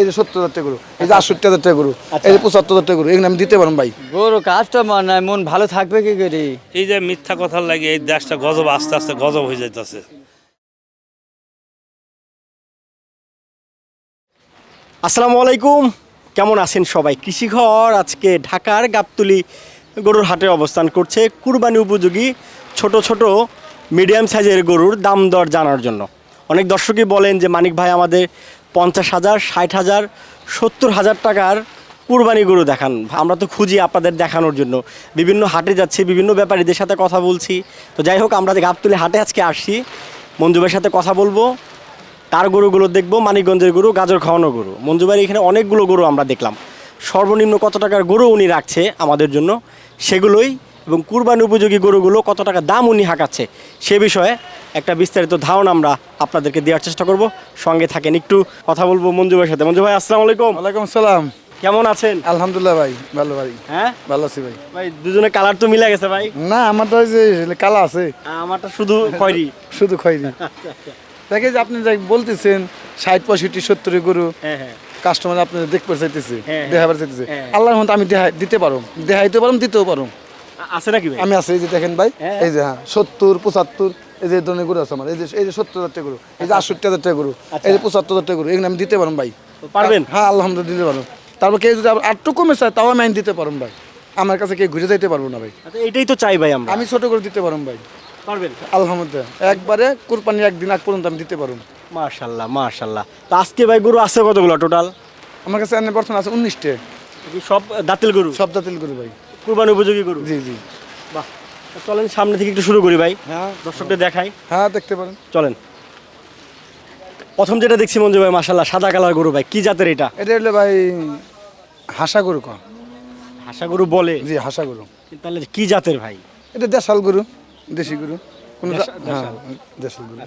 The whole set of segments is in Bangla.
এই যে সত্তর হাজার টাকা গরু এই যে আটষট্টি হাজার টাকা গরু এই যে পঁচাত্তর হাজার টাকা গরু এগুলো আমি দিতে পারব ভাই। গরু কাস্টমার নাই মন ভালো থাকবে কি করে? এই যে মিথ্যা কথার লাগে এই দেশটা গজব আস্তে আস্তে গজব হয়ে যাইতেছে। আসসালামু আলাইকুম কেমন আছেন সবাই? কৃষিঘর আজকে ঢাকার গাবতুলি গরুর হাটে অবস্থান করছে কুরবানি উপযোগী ছোট ছোট মিডিয়াম সাইজের গরুর দাম দর জানার জন্য। অনেক দর্শকই বলেন যে মানিক ভাই আমাদের পঞ্চাশ হাজার, ষাট হাজার, সত্তর হাজার টাকার কুরবানি গরু দেখান। আমরা তো খুঁজি আপনাদের দেখানোর জন্য। বিভিন্ন হাটে যাচ্ছি, বিভিন্ন ব্যাপারীদের সাথে কথা বলছি। তো যাই হোক, আমরা গাবতলি হাটে আজকে আসছি মঞ্জু ভাইয়ের সাথে কথা বলব। তার গরুগুলো দেখব, মানিকগঞ্জের গরু, গাজর খাওয়ানো গরু। মঞ্জুবাড়ি এখানে অনেকগুলো গরু আমরা দেখলাম। সর্বনিম্ন কত টাকার গরু উনি রাখছে আমাদের জন্য? সেগুলোই এবং কুরবানি উপযোগী গরুগুলো কত টাকা দাম উনি হাঁকাচ্ছে সে বিষয়ে একটা বিস্তারিত ধারণা আমরা আপনাদেরকে দেওয়ার চেষ্টা করব। সঙ্গে থাকেন একটু কথা বলব মঞ্জু ভাইয়ের সাথে। মঞ্জু ভাই আসসালামু আলাইকুম। ওয়ালাইকুম সালাম। কেমন আছেন? আলহামদুলিল্লাহ ভাই ভালো ভাই। হ্যাঁ? ভালো আছি ভাই। ভাই দুজনে কালার তো মিলে গেছে ভাই। না আমার তো ওই যে কালা আছে। আমারটা শুধু খয়রি। শুধু খয়রি। দেখে যে আপনি যাই বলতেছেন ষাট পঁয়ষট্টি সত্তর গরু হ্যাঁ হ্যাঁ। কাস্টমার আপনার দেখতে চাইতেছে হ্যাঁ, দেখাবার চাইতেছে হ্যাঁ। আল্লাহর মতো আমি দেখাই দিতে পারো দেখাইতে পারো দিতেও পারো আছে নাকি আমি আছে এই যে দেখেন ভাই হ্যাঁ। এই যে হ্যাঁ সত্তর পঁচাত্তর এই যে ধরনের গরু আছে আমার এই যে এই যে সত্তর হাজার টাকা গরু এই যে আটষট্টি হাজার টাকা গরু এই যে পঁচাত্তর হাজার টাকা গরু এগুলো আমি দিতে পারো ভাই। পারবেন? হ্যাঁ আলহামদুলিল্লাহ দিতে পারো তারপর কেউ যদি আটটু কমে চায় তাও আমি দিতে পারো ভাই। আমার কাছে কেউ ঘুরে যাইতে পারব না ভাই। আচ্ছা, এটাই তো চাই ভাই আমরা। আমি ছোট করে দিতে পারো ভাই। পারবেন? আলহামদুলিল্লাহ। একবারে কোরবানি একদিন আগ পর্যন্ত আমি দিতে পারো মার্শাল্লাহ মার্শাল্লাহ তো আজকে ভাই গরু আছে কতগুলো টোটাল আমার কাছে এনে বর্তমান আছে উনিশটে। সব দাতিল গরু? সব দাতিল গরু ভাই। কুরবানি উপযোগী গরু? জি জি। বাহ চলেন সামনে থেকে একটু শুরু করি ভাই হ্যাঁ দর্শকদের দেখাই। হ্যাঁ দেখতে পারেন। চলেন। প্রথম যেটা দেখছি মঞ্জু ভাই মাসাল্লাহ সাদা কালার গরু ভাই কি জাতের এটা? এটা হলো ভাই হাসা গরু কম হাসা গরু বলে? জি হাসা গরু। তাহলে কি জাতের ভাই? এটা দেশাল গরু দেশি গরু। কোনো হ্যাঁ দেশাল। গরু।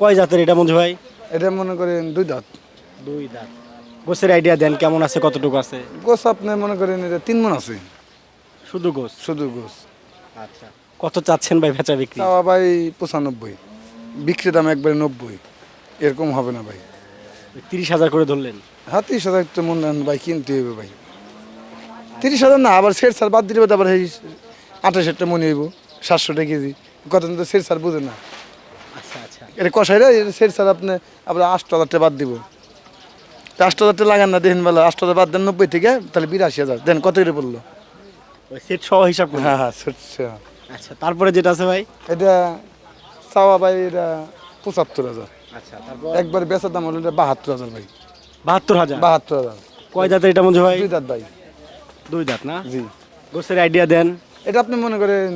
কয় জাতের এটা মঞ্জু ভাই? এটা মনে করেন দুই দাঁত। দুই দাঁত। গোসের আইডিয়া দেন কেমন আছে কতটুকু আছে? গোস আপনি মনে করেন এটা তিন মন আছে। শুধু গোস? শুধু গোস। আচ্ছা। কত চাচ্ছেন ভাই বেচা বিক্রি? তাও ভাই পঁচানব্বই। বিক্রি দাম একবারে নব্বই। এরকম হবে না ভাই। তিরিশ হাজার করে ধরলেন? হ্যাঁ তিরিশ হাজার তো মনে হয় ভাই কিনতে হবে ভাই। তিরিশ হাজার না আবার সেট সার বাদ দিলে আবার এই আঠাশ হাজারটা মনে হইব সাতশো টাকা কেজি। কতদিন তো সেট সার বুঝে না। আচ্ছা আচ্ছা। এটা কষাইরা সেট সার আপনি আবার আষ্ট হাজারটা বাদ দিব। আষ্ট হাজারটা লাগান না দেখেন বেলা আষ্ট হাজার বাদ দেন নব্বই থেকে তাহলে বিরাশি হাজার। দেন কত করে পড়ল? ওই সেট সহ হিসাব করে। হ্যাঁ হ্যাঁ সেট হ্যাঁ। আচ্ছা তারপরে যেটা আছে ভাই? এটা চাওয়া ভাই এটা পঁচাত্তর হাজার। আচ্ছা তারপর? একবার বেচার দাম হলো এটা বাহাত্তর হাজার ভাই। বাহাত্তর হাজার? বাহাত্তর হাজার। কয় দাঁতের এটা মঞ্জু ভাই দুই দাঁত ভাই। দুই দাঁত না? জি। গোসের আইডিয়া দেন। এটা আপনি মনে করেন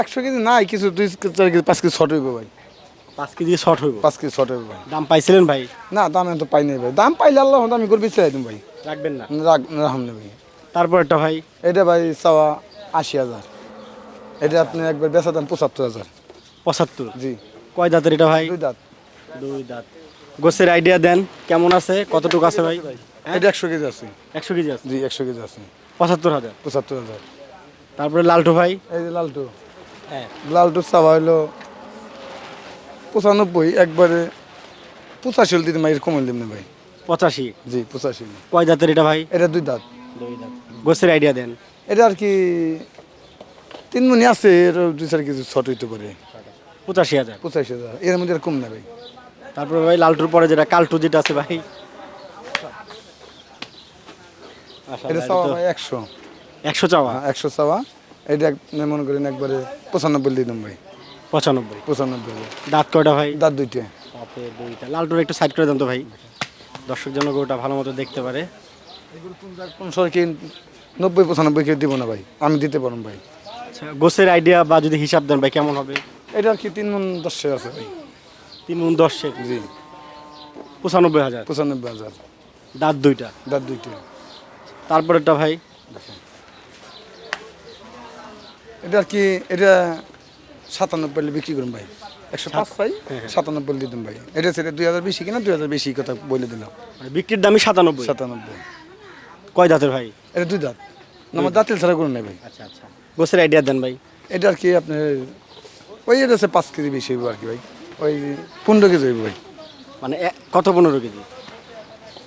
একশো কেজি নাই কিছু দুই চার কেজি পাঁচ কেজি শর্ট হইব ভাই। পাঁচ কেজি শর্ট হইব। পাঁচ কেজি শর্ট হইব ভাই। দাম পাইছিলেন ভাই? না দাম তো পাই নাই ভাই। দাম পাইলে আল্লাহ আমি করবি চাই দিম ভাই। রাখবেন না? রাখ রাখম না ভাই। তারপর একটা ভাই। এটা ভাই চাওয়া আশি হাজার। এটা আপনি একবার বেচা দাম পঁচাত্তর হাজার। পঁচাত্তর? জি। কয় দাঁতের এটা ভাই? দুই দাঁত। দুই দাঁত। গোসের আইডিয়া দেন কেমন আছে? কতটুকু আছে ভাই? এটা একশো কেজি আছে। একশো কেজি আছে? জি একশো কেজি আছে। পঁচাত্তর হাজার? পঁচাত্তর হাজার। তারপরে লালটু ভাই? এই যে লালটু। হ্যাঁ। লালটুর চাওয়া হলো পঁচানব্বই একবারে পঁচাশি হলে দিতে ভাই কম দিন ভাই। পঁচাশি? জি পঁচাশি। কয় দাঁতের এটা ভাই? এটা দুই দাঁত। গোসের আইডিয়া দেন। এটা আর কি তিন মনি আছে এর দুই চার কিছু শর্ট হইতে পারে। পঁচাশি হাজার। পঁচাশি হাজার এর মধ্যে আর কম না ভাই। তারপরে ভাই লালটুর পরে যেটা কালটু যেটা আছে ভাই। এটা চাওয়া ভাই একশো। একশো চাওয়া? হ্যাঁ, একশো চাওয়া। এটা এক- মনে করেন একবারে পঁচানব্বই দিন ভাই। পঁচানব্বই। পঁচানব্বই। দাঁত কয়টা ভাই? দাঁত দুইটা। দুইটা। লালটুর একটু সাইড করে দেন তো ভাই। দর্শক জন গরুটা ভালো মতো দেখতে পারে। নব্বই পঁচানব্বই কেউ দিব না ভাই। আমি দিতে পারব ভাই। আচ্ছা গোসের আইডিয়া বা যদি হিসাব দেন ভাই কেমন হবে? এটা আর কি তিন মন দশে আছে ভাই। তিন গুণ দশে জি। পঁচানব্বই হাজার? পঁচানব্বই হাজার। দাঁত দুইটা? দাঁত দুইটা। তারপরেরটা ভাই? এটা আর কি এটা সাতানব্বই বিক্রি করুন ভাই। একশো পাঁচ ভাই সাতানব্বই দিয়ে দিন ভাই। এটা সেটা দুই হাজার বেশি কিনা দুই হাজার বেশি কথা বলে দিলাম। মানে বিক্রির দামই সাতানব্বই? সাতানব্বই। কয় দাঁতের ভাই? এটা দুই দাঁত আমার দাঁতেল ছাড়া কোনো নাই ভাই। আচ্ছা আচ্ছা। গোসের আইডিয়া দেন ভাই। এটা আর কি আপনার ওই এটা আছে পাঁচ কেজি বেশি হইব আর কি ভাই। ওই পনেরো কেজি হইব ভাই। মানে কত পনেরো কেজি?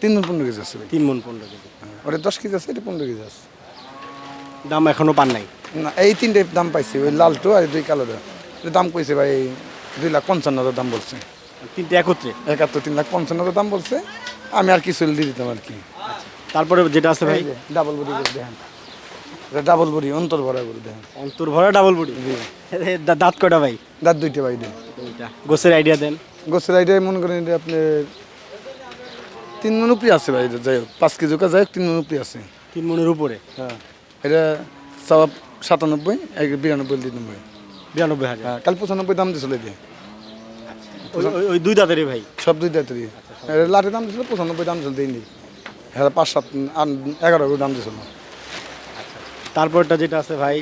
তিন মন পনেরো কেজি আছে ভাই। তিন মন পনেরো কেজি। ওটা দশ কেজি আছে এটা পনেরো কেজি আছে। দাম এখনও পান নাই? না এই তিনটে দাম পাইছি ওই লালটো আর দুই কালোটা দাম কইছে ভাই দুই লাখ পঞ্চান্ন হাজার দাম বলছে। তিনটে একত্রে? একাত্তর তিন লাখ পঞ্চান্ন হাজার দাম বলছে। আমি আর কি কিছু দিয়ে দিতাম আর কি। তারপরে যেটা আছে ভাই? ডাবল বডি করে দেখেন। এটা ডাবল বডি অন্তর ভরা করে দেখেন। অন্তর ভরা ডাবল বডি দাঁত কয়টা ভাই? দাঁত দুইটা ভাই দেন। দুইটা। গোসের আইডিয়া দেন। গোসের আইডিয়ায় মনে করেন এটা আপনার তিন মন উপরে আছে ভাই যাই হোক। পাঁচ কেজি কা যাই হোক তিন মন উপরে আছে। তিন মনের উপরে? হ্যাঁ। এটা সব সাতানব্বই এক বিরানব্বই তিরানব্বই বিরানব্বই হাজার। হ্যাঁ কাল পঁচানব্বই দাম দিয়েছিল এটা ওই- দুই দাঁতেরই ভাই? সব দুই দাঁতেরই। এটা লাঠের দাম দিয়েছিল পঁচানব্বই দাম দিয়েছিল দিইনি। হ্যাঁ পাঁচ সাত আট এগারো করে দাম দিয়েছিল তারপরটা যেটা আছে ভাই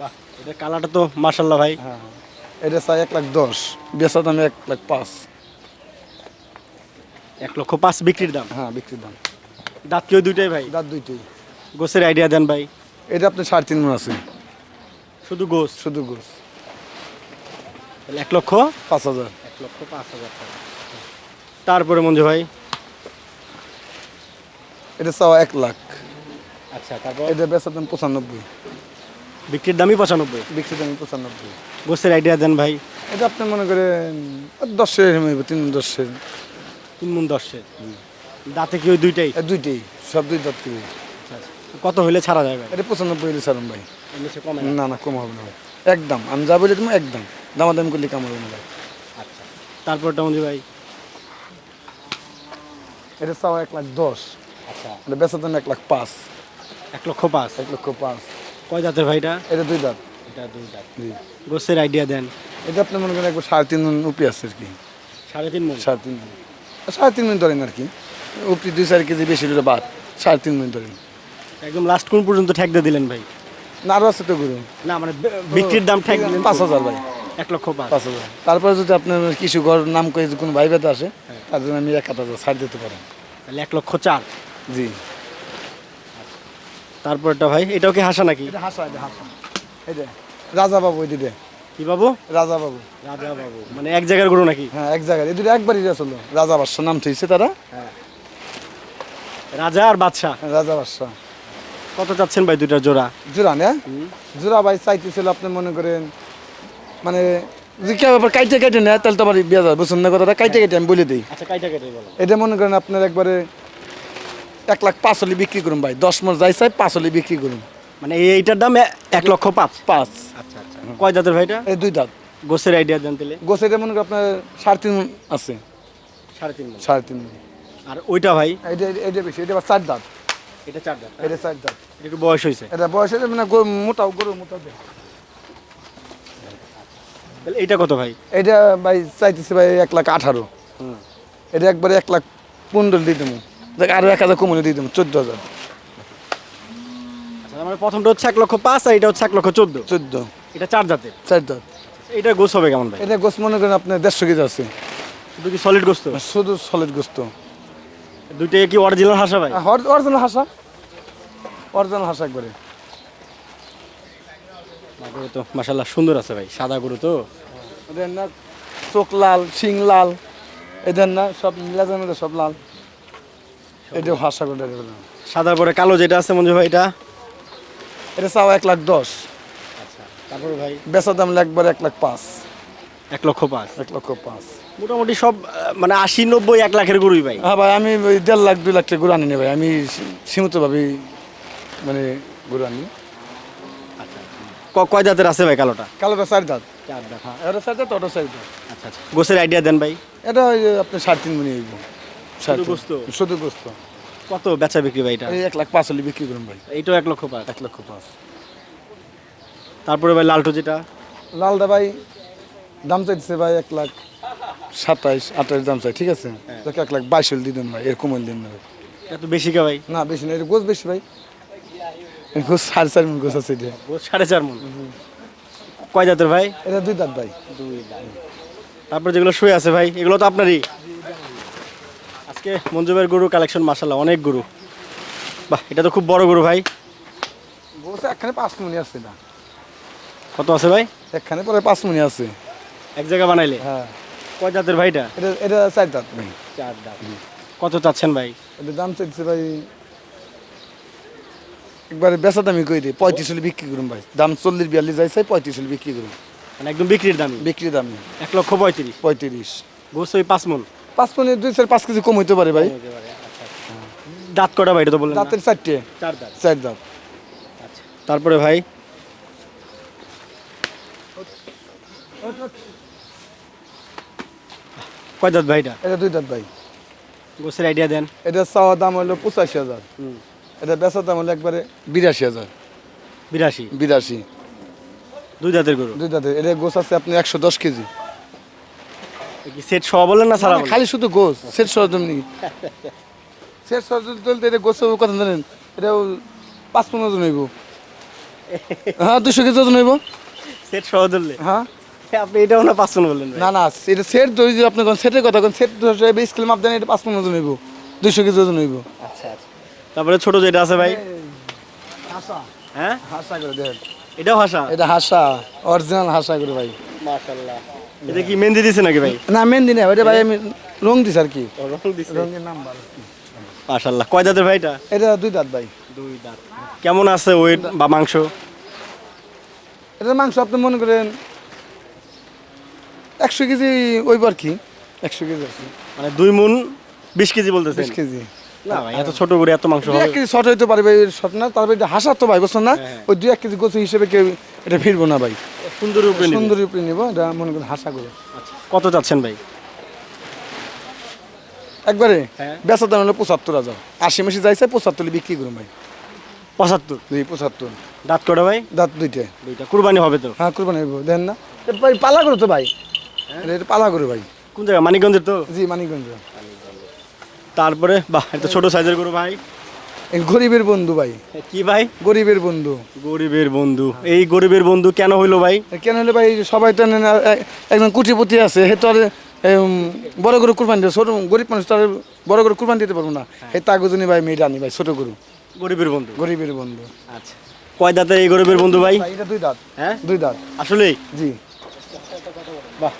বাহ এটা কালারটা তো মার্শাল্লাহ ভাই। হ্যাঁ এটা চাই এক লাখ দশ বেচা দামে এক লাখ পাঁচ। এক লক্ষ পাঁচ বিক্রির দাম? হ্যাঁ বিক্রির দাম। দাঁত কি ওই দুইটাই ভাই? দাঁত দুইটাই। গোসের আইডিয়া দেন ভাই। এটা আপনার সাড়ে তিন মন আছে। শুধু গোস শুধু গোস এক লক্ষ? পাঁচ হাজার। এক লক্ষ পাঁচ হাজার টাকা। তারপরে মঞ্জু ভাই এটা চাওয়া এক লাখ। আচ্ছা তারপর? এটা বেচা দাম পঁচানব্বই। বিক্রির দামই পঁচানব্বই? বিক্রির দাম পঁচানব্বই। গোসের আইডিয়া দেন ভাই। এটা আপনি মনে করেন দশের হইব তিন দশের তিন মন দশের দাঁতে কি ওই দুইটাই? দুইটাই সব দুই দাঁত করে কত হলে ছাড়া যায় এটা পঁচানব্বই হলে ছাড়ুন ভাই। না? না কম হবে না একদম আমি যা বলি তুমি একদম দামাদামি করলে কাম হবে না ভাই। আচ্ছা। তারপরটা মঞ্জু ভাই। এটা চাওয়া এক লাখ দশ। আচ্ছা। এটা বেচা দাম এক লাখ পাঁচ। এক লক্ষ পাঁচ? এক লক্ষ পাঁচ। কয় দাঁতের ভাইটা এটা? দুই দাঁত এটা দুই দাঁত জি। গোসের আইডিয়া দেন। এটা আপনি মনে করেন একবার সাড়ে তিন মন উপি আছে আর কি। সাড়ে তিন মন? সাড়ে তিন মন। সাড়ে তিন মিনিট ধরেন আর কি। উপরি দুই চার কেজি বেশি হলে বাদ। সাড়ে তিন মিনিট ধরেন। একদম লাস্ট কোন পর্যন্ত ঠেক দিয়ে দিলেন ভাই? না আরও আছে তো গুরু। না মানে বিক্রির দাম ঠেক দিলেন। পাঁচ হাজার ভাই। এক লক্ষ পাঁচ। পাঁচ হাজার। তারপরে যদি আপনার কিছু ঘর নাম করে যদি কোনো ভাই বেতা আসে তার জন্য আমি এক হাজার ছাড় দিতে পারেন। তাহলে এক লক্ষ চার। জি। তারপরটা ভাই এটাও কি হাসা নাকি? এটা হাসা এটা হাসা। এটা রাজা বাবু এই দুটো কি বাবু? রাজা বাবু রাজা বাবু মানে এক জায়গার গরু নাকি? হ্যাঁ এক জায়গায় এই দুটো একবারই আসলো রাজা বাদশাহ নাম থইছে তারা। রাজা আর বাদশাহ? হ্যাঁ, রাজা বাদশাহ। কত চাচ্ছেন ভাই দুইটা জোড়া? জোড়া না? জোড়া ভাই চাইতেছিল আপনি মনে করেন মানে ব্যাপার কাইটে কাইটে নেয় তাহলে তো আমার বিয়ে যাবে বুঝুন না কথাটা? কাইটে কাইটে আমি বলে দিই। আচ্ছা কাইটা কেটে বলো এটা মনে করেন আপনার একবারে এক লাখ পাঁচ হলে বিক্রি করুন ভাই দশ মাস যাই চাই পাঁচ হলে বিক্রি করুন। মানে এই- এইটার দাম এক লক্ষ পাঁচ? পাঁচ। আচ্ছা আচ্ছা। কয় জাতের ভাইটা এই দুই দাঁত। গোসের আইডিয়া গোছ এটা মনে করেন আপনার সাড়ে তিন আছে। সাড়ে তিন সাড়ে তিন আর ওইটা ভাই? এটা এটা বেশি এটা চার দাঁত। এটা চার দাঁত। এটা চার দাঁত। এটা একটু বয়স হয়েছে। এটা বয়স হলে মানে মোটাও গরু দেয় তাহলে এইটা কত ভাই? এটা ভাই চাইতেছি ভাই এক লাখ আঠারো। এটা একবারে এক লাখ পনেরো দিয়ে দেবো। আরও এক হাজার কমলে দিয়ে দেবো চোদ্দ হাজার। আচ্ছা মানে প্রথমটা হচ্ছে এক লক্ষ পাঁচ আর এটা হচ্ছে এক লক্ষ চোদ্দ। চোদ্দ। এটা চার জাতের? চার দাঁত এটা গোস হবে কেমন ভাই? এটা গোস মনে করেন আপনার দেড়শো কেজি আছে। শুধু কি সলিড গোস্ত? শুধু সলিড গোস্ত। দুইটাই কি অরিজিনাল হাসা ভাই? অরিজিনাল হাসা। অরিজিনাল হাসা একবারে। গরু তো মাসাল্লাহ সুন্দর আছে ভাই সাদা গরু তো। এদের না চোখ লাল শিং লাল এদের না সব মিলাজের মধ্যে সব লাল। এটাও হাসা করে সাদার পরে কালো যেটা আছে মঞ্জু ভাই এটা? এটা চাও এক লাখ দশ। আচ্ছা তারপরে ভাই? বেচা দাম একবার এক লাখ পাঁচ। এক লক্ষ পাঁচ? এক লক্ষ পাঁচ। মোটামুটি সব মানে আশি নব্বই এক লাখের গরুই ভাই? হ্যাঁ ভাই আমি ওই দেড় লাখ দুই লাখ টাকা গরু আনি ভাই। আমি সীমিতভাবে মানে গরু আনি। ক- কয় জাতের আছে ভাই কালোটা? কালোটা চার দাঁত চার দাঁত হ্যাঁ। এটা চার দাঁত ওটা চার দাঁত আচ্ছা আচ্ছা। গোসের আইডিয়া দেন ভাই। এটা ওই যে আপনি সাড়ে তিন মনে শুধু গোস্ত কত বেচা বিক্রি ভাই এটা? এক লাখ পাঁচ হলে বিক্রি করুন ভাই। এইটাও এক লক্ষ পাঁচ। এক লক্ষ পাঁচ। তারপরে ভাই লালটু যেটা? লালদা ভাই দাম চাইছে ভাই এক লাখ সাতাইশ আঠাইশ দাম চাই ঠিক আছে? তোকে এক লাখ বাইশ হলে দিন ভাই এরকম হলে দিন ভাই। এত বেশি কে ভাই? না বেশি না এটা গোছ বেশি ভাই। গোছ সাড়ে চার মিনিট গোছ আছে এটা। গোস সাড়ে চার মন? কয় জাতের ভাই? এটা দুই দাঁত ভাই। তারপরে যেগুলো শুয়ে আছে ভাই এগুলো তো আপনারই। আজকে মঞ্জুবের গরু কালেকশন মাসাল্লাহ অনেক গরু। বাহ এটা তো খুব বড় গরু ভাই। গোছ একখানে পাঁচ মিনি আছে না। কত আছে ভাই? একখানে পরে পাঁচ মিনি আছে। এক জায়গা বানাইলে? হ্যাঁ। কয় জাতের ভাইটা এটা? এটা চার দাঁত ভাই চার দাঁত। কত চাচ্ছেন ভাই? এটা দাম চাইছে ভাই একবারে বেচা দামি কই দিই পঁয়ত্রিশ হলে বিক্রি করুন ভাই। দাম চল্লিশ বিয়াল্লিশ যাইছে পঁয়ত্রিশ হলে বিক্রি করুন মানে একদম বিক্রির দাম বিক্রি দাম এক লক্ষ পঁয়ত্রিশ। পঁয়ত্রিশ। গোস ওই পাঁচ মন পাঁচ পনেরো দুই চার পাঁচ কেজি কম হইতে পারে ভাই। দাঁত কটা ভাই এটা তো বললেন না? দাঁতের চারটে। চার দাঁত। চার দাঁত। তারপরে ভাই? কয় দাঁত ভাই এটা? এটা দুই দাঁত ভাই। গোসের আইডিয়া দেন। এটা চাওয়া দাম হলো পঁচাশি হাজার। এটা বেচার দাম হলো একবারে বিরাশি হাজার। বিরাশি? বিরাশি। দুই দাঁতের গরু? দুই দাঁতের। এটা গোছ আছে আপনি একশো দশ কেজি। কি সেট সহ না সারা মানে খালি শুধু গোছ সেট সরজম নেই সেট সরজম তুলতে এটা গোছ কথা জানেন? এটা পাঁচ পনেরো জন হইব। হ্যাঁ দুশো কেজি ওজন হইব। সেট সহ ধরলে হ্যাঁ। আপনি এটাও না পাঁচশো বললেন না না এটা সেট ধরি যে আপনি সেটের কথা কোন সেট স্কেল মাপ দেন এটা পাঁচ পনেরো জন হইব। দুশো কেজি ওজন হইব। আচ্ছা আচ্ছা। তারপরে ছোট যেটা আছে ভাই? হাসা। হ্যাঁ? হাসা করে দেখেন এটাও হাসা? এটা হাসা অরিজিনাল হাসা করে ভাই। মাশাআল্লাহ। এটা কি মেহেন্দি দিছে নাকি ভাই? না মেহেন্দি না ওইটা ভাই আমি রং দিস আর কি। রং দিছে। রঙের নাম্বার মাশাআল্লাহ। কয় দাঁতের ভাই এটা? এটা দুই দাঁত ভাই। দুই দাঁত। কেমন আছে ওয়েট বা মাংস? এটার মাংস আপনি মনে করেন একশো কেজি ওইব আর কি একশো কেজি মানে দুই মুন বিশ কেজি বলতেছেন? বিশ কেজি। না ভাই এত ছোট করে এত মাংস এক কেজি শর্ট হইতে পারে ভাই শর্ট না তারপরে এটা হাসা তো ভাই বুঝছেন না? হ্যাঁ। ওই দুই এক কেজি গোছ হিসেবে কেউ এটা ফিরবো না ভাই। সুন্দর উপরে। সুন্দর উপরে নিবো এটা মনে করেন হাসা করে। আচ্ছা, কত চাচ্ছেন ভাই? একবারে হ্যাঁ। বেচা দাম হলো পঁচাত্তর হাজার। আশি মাসে যাইছে পঁচাত্তর বিক্রি করুন ভাই। পঁচাত্তর? দুই পঁচাত্তর। দাঁত কটা ভাই? দাঁত দুইটা। দুইটা। কুরবানি হবে তো? হ্যাঁ কুরবানি হইব দেন না। এ ভাই পালা করো তো ভাই। এটা এটা পালা করো ভাই। কোন জায়গা? মানিকগঞ্জের তো? জি মানিকগঞ্জ। তারপরে বাহ এটা ছোট সাইজের গরু ভাই। গরিবের বন্ধু ভাই। কি ভাই? গরিবের বন্ধু। গরিবের বন্ধু। এই গরিবের বন্ধু কেন হইল ভাই? কেন হলে ভাই সবাই তো একজন কুটিপতি আছে হে তো আর বড় গরু কুরবানি দেবে ছোট গরিব মানুষ তো আর বড় গরু কুরবানি দিতে পারব না। হে তাগজনী ভাই মেয়ে আনি ভাই ছোট গরু। গরিবের বন্ধু। গরিবের বন্ধু। আচ্ছা। কয় দাঁতের এই গরিবের বন্ধু ভাই? ভাই এটা দুই দাঁত। হ্যাঁ? দুই দাঁত। আসলেই? জি। বাহ।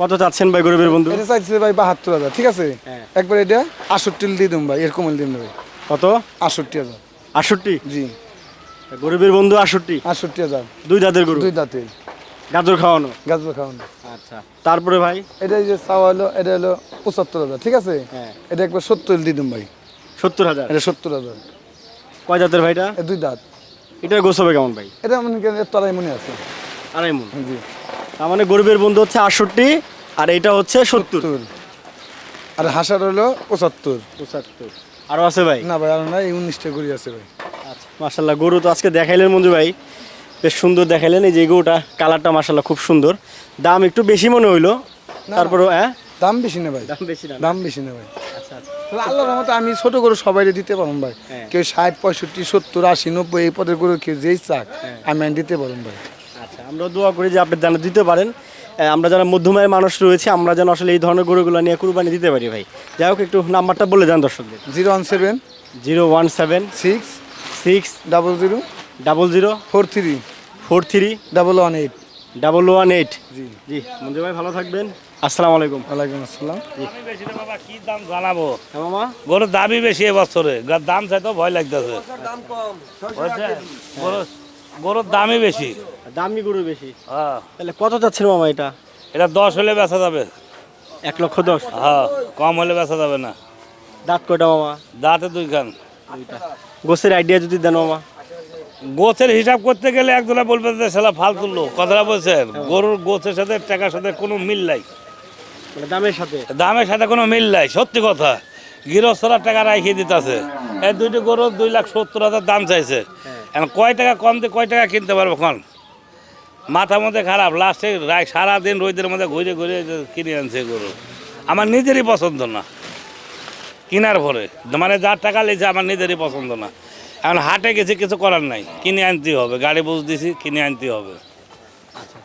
কত চাচ্ছেন ভাই গরিবের বন্ধু? এটা চাইছে ভাই বাহাত্তর হাজার ঠিক আছে? হ্যাঁ। একবার এটা আষট্টি দিয়ে দিন ভাই এরকম দিন ভাই। কত? আষট্টি হাজার। আটষট্টি? জি। গরিবের বন্ধু আটষট্টি? আষট্টি হাজার। দুই দাঁতের গরু? দুই দাঁতে গাজর খাওয়ানো? গাজর খাওয়ানো। আচ্ছা। তারপরে ভাই? এটা যে চাওয়া হলো এটা হলো পঁচাত্তর হাজার ঠিক আছে? হ্যাঁ। এটা একবার সত্তর দিয়ে দিন ভাই। সত্তর হাজার? এটা সত্তর হাজার। কয় দাঁতের ভাইটা দুই দাঁত। এটা গোছ হবে কেমন ভাই? এটা মনে করেন তলায় মনে আছে। আড়াই মন। জি। তার মানে গরিবের বন্ধু হচ্ছে আটষট্টি আর এটা হচ্ছে সত্তর। আর হাসার হলো পঁচাত্তর। পঁচাত্তর। আরও আছে ভাই? না ভাই আর না এই উনিশটা করি আছে ভাই। আচ্ছা মার্শাল্লাহ গরু তো আজকে দেখাইলেন মঞ্জু ভাই। বেশ সুন্দর দেখাইলেন এই যে গরুটা কালারটা মার্শাল্লাহ খুব সুন্দর। দাম একটু বেশি মনে হইল। তারপরে হ্যাঁ? দাম বেশি না ভাই। দাম বেশি না দাম বেশি না ভাই। আচ্ছা আচ্ছা। আল্লাহর রহমতে আমি ছোট গরু সবাই দিতে পারব ভাই। হ্যাঁ। কেউ ষাট পঁয়ষট্টি সত্তর আশি নব্বই এই পদের গরু কেউ যেই চাক আমি আনি দিতে পারব ভাই। আমরা দোয়া করি যে আপনি যেন দিতে পারেন। আমরা যারা মধ্যমায়ের মানুষ রয়েছে আমরা যেন আসলে এই ধরনের গরুগুলো নিয়ে কুরবানি দিতে পারি ভাই। যাই হোক একটু নাম্বারটা বলে যান দর্শকদের। Zero one seven zero one seven six six double zero double zero four three four three double one eight. Double one eight. জি। জি মঞ্জু ভাই ভালো থাকবেন। আসসালামু আলাইকুম। ওয়ালাইকুম আসসালাম। বেশি বাবা কি দাম জানাব? হ্যাঁ মামা। গরুর দামই বেশি এবছরে দাম চাই তো ভয় লাগতেছে। গরুর গরুর দামই বেশি। দামি গরু বেশি। হ্যাঁ। তাহলে কত যাচ্ছেন মামা এটা? এটা দশ হলে বেচা যাবে। এক লক্ষ দশ। হ্যাঁ কম হলে বেচা যাবে না। দাঁত কয়টা মামা? দাঁতে দুই খান গোসের আইডিয়া যদি দেন মামা। গোছের হিসাব করতে গেলে একজনে বলবে যে সেলা ফালতু লোক। কথাটা বলছেন। গরুর গোছের সাথে টাকার সাথে কোনো মিল নাই। মানে দামের সাথে? দামের সাথে কোনো মিল নাই সত্যি কথা। গৃহস্থরা টাকা রাখিয়ে দিতেছে। এই দুইটি গরু দুই লাখ সত্তর হাজার দাম চাইছে। এখন কয় টাকা কম দিয়ে কয় টাকা কিনতে পারব এখন? মাথার মধ্যে খারাপ লাস্টে রায় সারাদিন রোদের মধ্যে ঘুরে ঘুরে কিনে আনছে গরু। আমার নিজেরই পছন্দ না। কেনার পরে। মানে যার টাকা লেগেছে আমার নিজেরই পছন্দ না। এখন হাটে গেছি কিছু করার নাই। কিনে আনতে হবে। গাড়ি বুঝ দিছি কিনে আনতে হবে।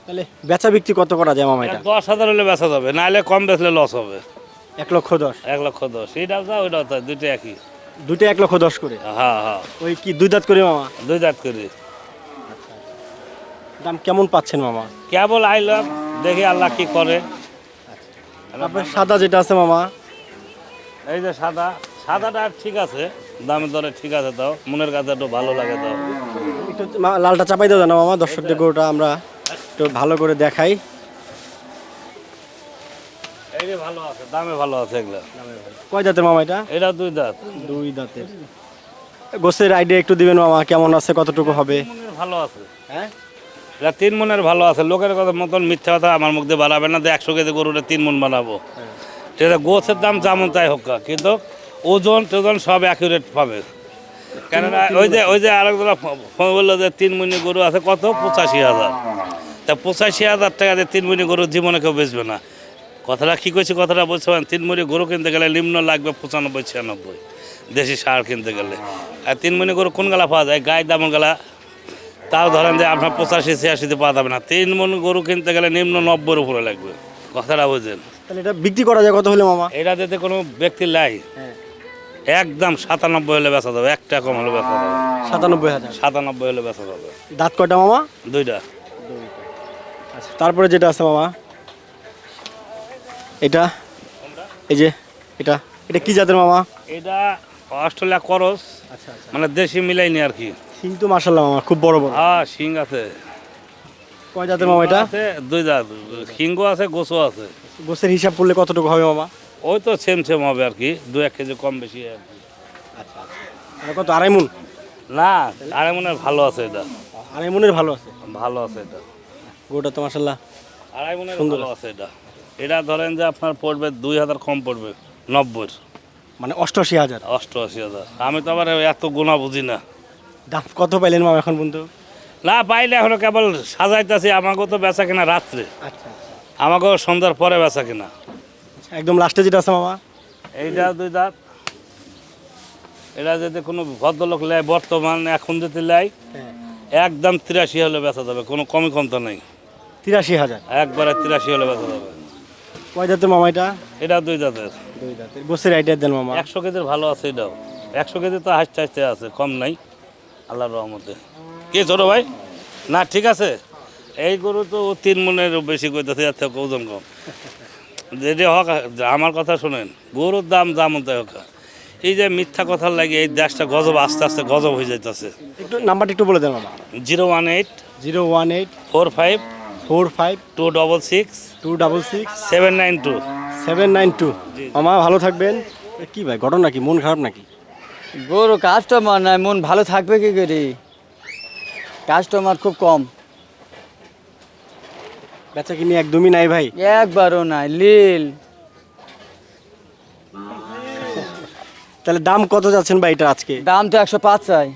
তাহলে বেচা বিক্রি কত করা যায় মামা এটা? দশ হাজার হলে বেচা যাবে নাহলে কম বেচলে লস হবে। এক লক্ষ দশ। এক লক্ষ দশ। এটাও যা ওইটাও দুইটা একই। দুইটা এক লক্ষ দশ করে? হ্যাঁ হ্যাঁ ওই কি দুই দাঁত করে মামা? দুই দাঁত করি। দাম কেমন পাচ্ছেন মামা? কেবল আইলাম দেখি আল্লাহ কি করে। আপনার সাদা যেটা আছে মামা? এই যে সাদা সাদাটা ঠিক আছে দামের দরে ঠিক আছে তাও মনের কাছে একটু ভালো লাগে তাও। একটু লালটা চাপাই দাও না মামা দর্শকদের গরুটা আমরা একটু ভালো করে দেখাই। ভালো আছে। দামে ভালো আছে এগুলো। কয় দাঁতের মামা এটা? এটা দুই দাঁত দুই দাঁতের গোসের আইডিয়া একটু দিবেন মামা কেমন আছে কতটুকু হবে? ভালো আছে। হ্যাঁ? এটা তিন মনের ভালো আছে। লোকের কথা মতন মিথ্যা কথা আমার মুখ দিয়ে বাড়াবে না যে একশো কেজি গরুটা তিন মন বানাবো। সেটা গোছের দাম যেমন তাই হোক কিন্তু ওজন টোজন সব অ্যাকুরেট পাবে। কেননা ওই যে ওই যে আরেকজন ফোন বলল যে তিন মনি গরু আছে কত? পঁচাশি হাজার। তা পঁচাশি হাজার টাকা দিয়ে তিন মনি গরু জীবনে কেউ বেচবে না। কথাটা কী করছি কথাটা বলতে পারেন তিন মনি গরু কিনতে গেলে নিম্ন লাগবে পঁচানব্বই ছিয়ানব্বই দেশি সার কিনতে গেলে। আর তিন মনি গরু কোন গেলা পাওয়া যায়? গায়ে দামন গেলা। তাও ধরেন যে আপনার পঁচাশি ছিয়াশিতে পাওয়া যাবে না। তিন মন গরু কিনতে গেলে নিম্ন নব্বইয়ের উপরে লাগবে। কথাটা বুঝেন তাহলে এটা বিক্রি করা যায় কত হলে মামা? এটা যদি কোনো ব্যক্তি লাই একদম সাতানব্বই হলে বেচা যাবে একটা কম হলে বেচা যাবে। সাতানব্বই হাজার। সাতানব্বই হলে বেচা যাবে। দাঁত কয়টা মামা? দুইটা। আচ্ছা তারপরে যেটা আছে মামা? এটা এই যে এটা এটা কি জাতের মামা? এটা অস্ট্রেলিয়া করস আচ্ছা আচ্ছা। মানে দেশি মিলাইনি আর কি। শিং তো মার্শাল্লাহ মামা খুব বড় বড়। হ্যাঁ শিং আছে। কয় জাতের মামা এটা? আছে দুই জাত। শিঙ্গও আছে গোসও আছে। গোসের হিসাব করলে কতটুকু হবে মামা? ওই তো সেম সেম হবে আর কি দু এক কেজি কম বেশি আর কি। এটা কত আড়াই মন? না আরে মনে হয় ভালো আছে এটা। আড়াই মনের ভালো আছে? ভালো আছে এটা। গোটা তো মার্শাল্লাহ আড়াই মনের ভালো আছে এটা। এটা ধরেন যে আপনার পড়বে দুই হাজার কম পড়বে নব্বই। মানে অষ্টআশি হাজার। অষ্টআশি হাজার। আমি তো আবার এত গুণা বুঝি না। দাম কত পাইলেন মামা এখন পর্যন্ত না পাইলে এখনও কেবল সাজাইতেছি আমাকেও তো বেচা কিনা রাত্রে। আচ্ছা আমাকেও সন্ধ্যার পরে বেচা কিনা। একদম লাস্টে যেটা আছে মামা। এইটা দুই দাঁত। এটা যদি কোনো ভদ্রলোক নেয় বর্তমান এখন যদি নেয় একদম তিরাশি হলে বেচা যাবে কোনো কমই কমতো নেই। তিরাশি হাজার। একবারে তিরাশি হলে বেচা যাবে। কয় জাতের মামা এটা? এটা দুই দাঁতের দুই দাঁতের গোসের আইডিয়া দেন মামা। একশো কেজির ভালো আছে এটাও। একশো কেজি তো হাসতে হাসতে আছে কম নাই। আল্লাহর রহমতে। কে ছোট ভাই? না ঠিক আছে। এই গরু তো তিন মনের বেশি করতেছে এর থেকে ওজন কম। যেটি হোক আমার কথা শোনেন গরুর দাম যেমন তাই হোক। এই যে মিথ্যা কথার লাগে এই দেশটা গজব আস্তে আস্তে গজব হয়ে যাইতেছে। একটু নাম্বারটা একটু বলে দেন মামা। Zero one eight zero one eight four five four five two double six two double six seven nine two seven nine two মামা ভালো থাকবেন। কি ভাই ঘটনা কি? মন খারাপ নাকি? গরু কাস্টমার নাই মন ভালো থাকবে কি করে? কাস্টমার খুব কম। বেচা কিনি একদমই নাই ভাই। একবারও নাই লীল। তাহলে দাম কত যাচ্ছেন ভাই এটা আজকে? দাম তো একশো পাঁচ চাই।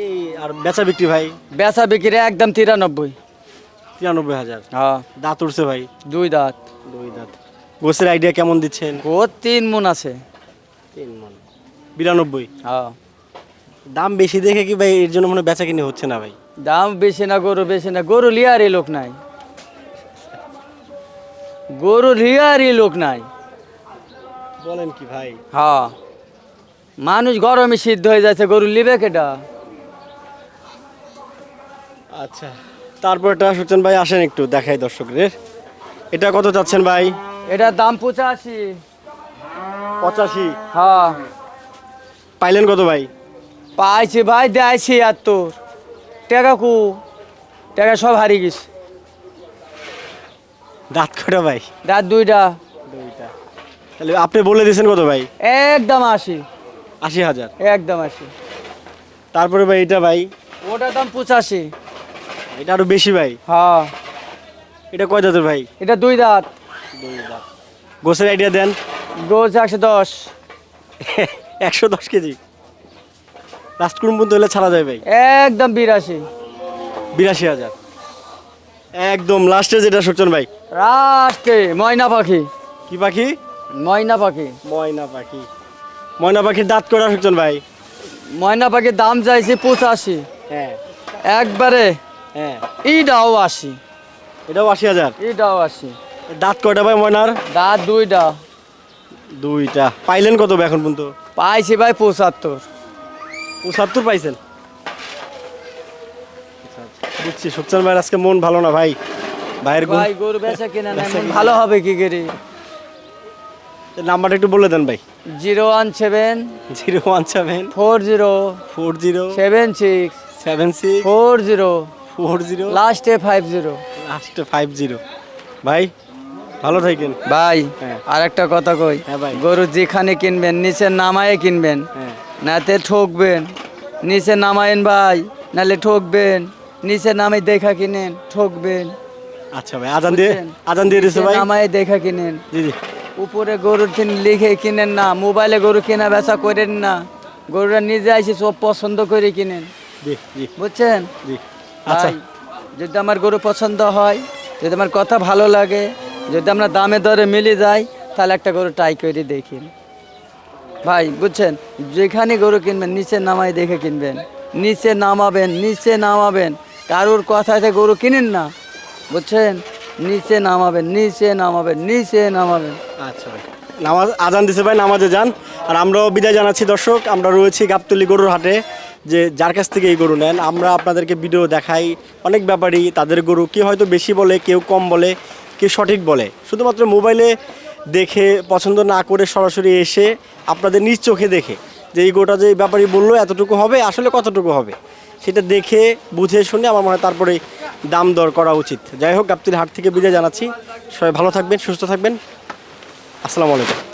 এই আর বেচা বিক্রি ভাই? বেচা বিক্রি একদম তিরানব্বই। তিরানব্বই হাজার। হ্যাঁ। দাঁত উঠছে ভাই। দুই দাঁত। দুই দাঁত। গোসের আইডিয়া কেমন দিচ্ছেন? ও তিন মন আছে। তিন মন। বিরানব্বই। হ্যাঁ। দাম বেশি দেখে কি ভাই এর জন্য মনে বেচা কিনি হচ্ছে না ভাই? দাম বেশি না গরু বেশি না। গরু লিয়ারই লোক নাই। গরু লিয়ারই লোক নাই। বলেন কি ভাই? হ্যাঁ। মানুষ গরমে সিদ্ধ হয়ে যাচ্ছে গরু লিবে কেটা আচ্ছা। তারপর এটা সুচন ভাই আসেন একটু দেখাই দর্শকদের। এটা কত চাচ্ছেন ভাই? এটার দাম পঁচাশি। পঁচাশি? হ্যাঁ। পাইলেন কত ভাই? পাইছি ভাই দেয়ছি আর তোর টাকা কু? টাকা সব হারিয়ে গেছে। দাঁত কটা ভাই? রাত দুইটা। দুইটা। তাহলে আপনি বলে দিয়েছেন কত ভাই? একদম আশি। আশি হাজার। একদম আশি। তারপরে ভাই এটা ভাই? ওটার দাম পঁচাশি। এটা আরও বেশি ভাই। হ্যাঁ। এটা কয় দাঁতের ভাই? এটা দুই দাঁত। দুই দাঁত। গোসের আইডিয়া দেন। গোছ একশো দশ। একশো দশ কেজি? লাস্ট কোন পর্যন্ত হলে ছাড়া যায় ভাই? একদম বিরাশি। বিরাশি হাজার। একদম লাস্টে যেটা সুচন ভাই। রাস্তে ময়না পাখি। কি পাখি? ময়না পাখি। ময়না পাখি। ময়না পাখির দাঁত করা সুচন ভাই? ময়না পাখির দাম চাইছে পঁচাশি। হ্যাঁ। একবারে হ্যাঁ। ইটাও আশি। এটাও আশি হাজার? ইটাও আশি। দাঁত কয়টা ভাই ময়নার? দাঁত দুইটা। দুইটা। পাইলেন কত ভাই এখন পর্যন্ত? পাইছি ভাই পঁচাত্তর। পঁচাত্তর পাইছেন। বুঝছি সুচন ভাইয়ের আজকে মন ভালো না ভাই? ভাইয়ের ভাই গরু বেচা কিনা মন ভালো হবে কি করে? নাম্বারটা একটু বলে দেন ভাই। Zero one seven zero one seven four zero four zero seven six seven six four zero four zero? লাস্টে ফাইভ জিরো লাস্টে ফাইভ জিরো ভাই ভালো থাকেন। ভাই হ্যাঁ। আর একটা কথা কই। হ্যাঁ। গরু যেখানে কিনবেন নিচে নামায়ে কিনবেন। হ্যাঁ। নাতে ঠকবেন। নিচে নামায়েন ভাই নালে ঠকবেন। নিচে নামে দেখা কিনেন ঠকবেন। আচ্ছা ভাই আজান দিয়ে? আজান দিয়ে দিছে ভাই। নামায়ে দেখা কিনেন। জি জি। উপরে গরুর থিন লিখে কিনেন না মোবাইলে গরু কেনা বেচা করেন না। গরুরা নিজে এসে সব পছন্দ করে কিনেন। জি জি। বুঝছেন? জি। আচ্ছা। ভাই যদি আমার গরু পছন্দ হয় যদি আমার কথা ভালো লাগে যদি আমরা দামে দরে মিলে যাই তাহলে একটা গরু ট্রাই করে দেখি ভাই বুঝছেন? যেখানে গরু কিনবেন নিচে নামাই দেখে কিনবেন। নিচে নামাবেন নিচে নামাবেন। কারোর কথাতে গরু কিনেন না বুঝছেন? নিচে নামাবেন নিচে নামাবেন নিচে নামাবেন। আচ্ছা ভাই। নামাজ আজান দিছে ভাই নামাজে যান। আর আমরাও বিদায় জানাচ্ছি দর্শক। আমরা রয়েছি গাবতলি গরুর হাটে। যে যার কাছ থেকে এই গরু নেন, আমরা আপনাদেরকে ভিডিও দেখাই অনেক ব্যাপারই তাদের গরু কেউ হয়তো বেশি বলে, কেউ কম বলে কেউ সঠিক বলে। শুধুমাত্র মোবাইলে দেখে, পছন্দ না করে সরাসরি এসে আপনাদের নিজ চোখে দেখে যে এই গোটা যে ব্যাপারই বলল, এতটুকু হবে, আসলে কতটুকু হবে? সেটা দেখে, বুঝে শুনে আমার মনে হয় তারপরে দাম দর করা উচিত। যাই হোক গাবতলি হাট থেকে বিদায় জানাচ্ছি। সবাই ভালো থাকবেন, সুস্থ থাকবেন। আসসালামু আলাইকুম।